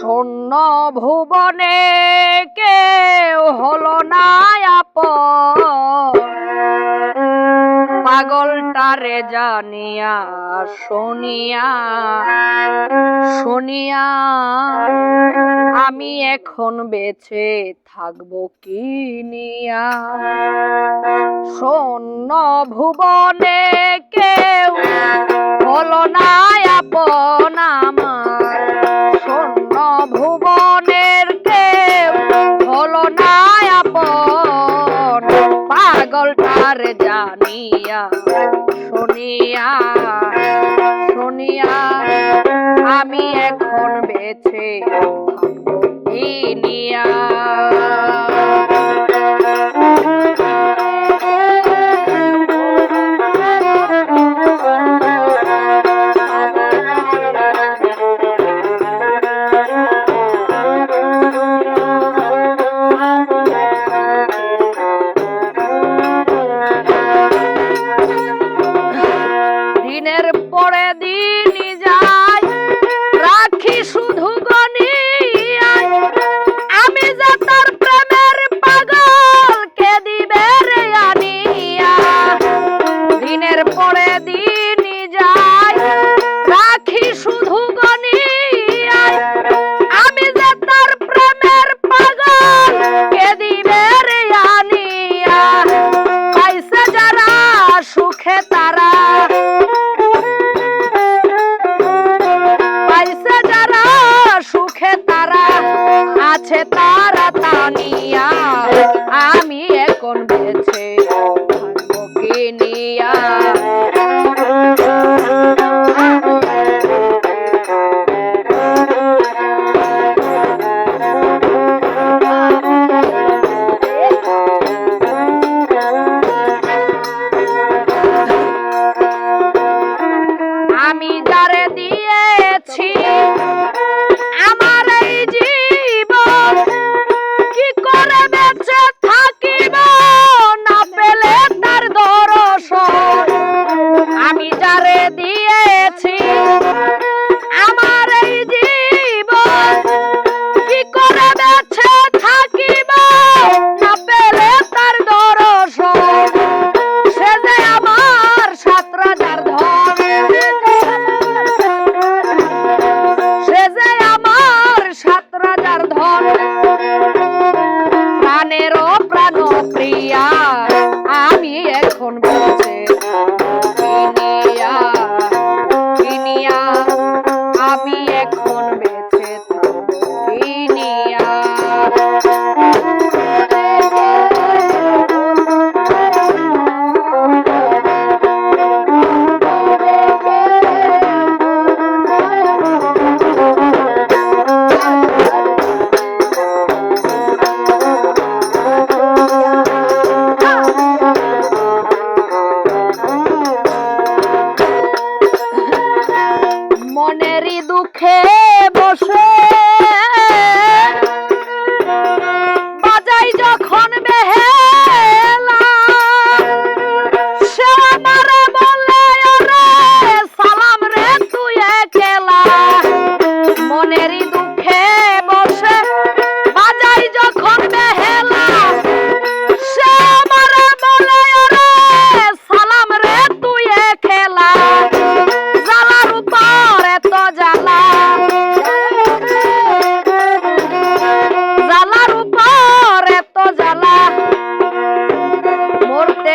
শূন্য ভুবনে কেউ হলো না আপন। পাগলটারে জানিয়া শুনিয়া শুনিয়া আমি এখন বেঁচে থাকব কি নিয়া? শূন্য ভুবনে কেউ হলো পাগলটার জানিয়া শুনিয়া শুনিয়া আমি এখন বেছে আছে তারা তানিয়া। আমি দিয়েছি আমার এই জীবন কি করে বেঁচে থাকিব? না পেলে তার দর্শন। সে যে আমার সাত ধন। সে যে আমার সাত রাজার ধন। প্রাণেরও প্রাণ প্রিয়া আমি এখন বেঁচে।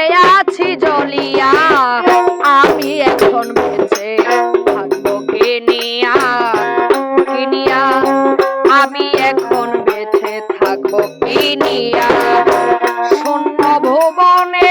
পড়ে আছি জলিয়া, আমি এখন বেঁচে থাকব কিনিয়া কিনিয়া আমি এখন বেঁচে থাকব কিনিয়া শূন্য ভুবনে